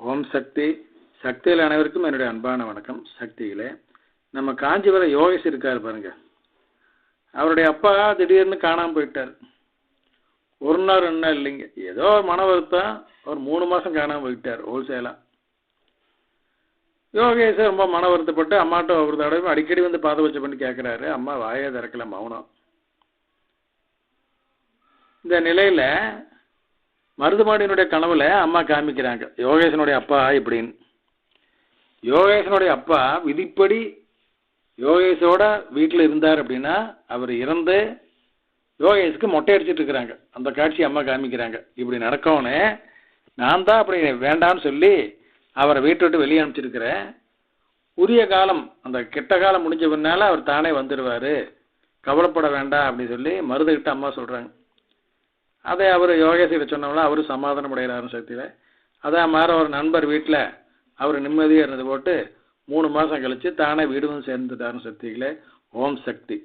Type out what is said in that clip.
ஓம் சக்தி. சக்தியில் அனைவருக்கும் என்னுடைய அன்பான வணக்கம். சக்திகளே நம்ம காஞ்சிபுரம் யோகேஷ் இருக்கார் பாருங்க. அவருடைய அப்பா திடீர்னு காணாமல் போயிட்டார். ஒரு நாள் ரெண்டு நாள் இல்லைங்க. ஏதோ மன வருத்தம். ஒரு மூணு மாதம் காணாமல் போயிட்டார் ஹோல்சேலாக யோகேஷ் ரொம்ப மன வருத்தப்பட்டு அம்மாட்ட ஒரு தடவை அடிக்கடி வந்து பாத வச்ச பண்ணி கேட்குறாரு அம்மா வாயே திறக்கல மௌனம். இந்த நிலையில் மருதுமாடியினுடைய கனவுல அம்மா காமிக்கிறாங்க யோகேசனுடைய அப்பா இப்படின்னு. யோகேசனுடைய அப்பா விதிப்படி யோகேஷோட வீட்டில் இருந்தார் அப்படின்னா அவர் இறந்து யோகேஷுக்கு மொட்டை அடிச்சிட்டு இருக்கிறாங்க. அந்த காட்சி அம்மா காமிக்கிறாங்க. இப்படி நடக்கவுன்னு நான் தான் அப்படி வேண்டாம்னு சொல்லி அவரை வீட்டை விட்டு வெளியே அனுப்பிச்சிருக்கிறேன். உரிய காலம் அந்த கெட்ட காலம் முடிஞ்ச பின்னால அவர் தானே வந்துடுவார் கவலைப்பட வேண்டாம் அப்படின்னு சொல்லி மருதுகிட்ட அம்மா சொல்கிறாங்க அதே அவர் யோகேஷிட்ட சொன்னோம்னா அவரும் சமாதானம் அடைகிறாரு சக்தியில். அதே மாதிரி ஒரு நண்பர் வீட்டில் அவர் நிம்மதியாக இருந்தது போட்டு மூணு மாதம் கழித்து தானே வீடும் சேர்ந்துட்டாரு சக்திகளே ஓம் சக்தி.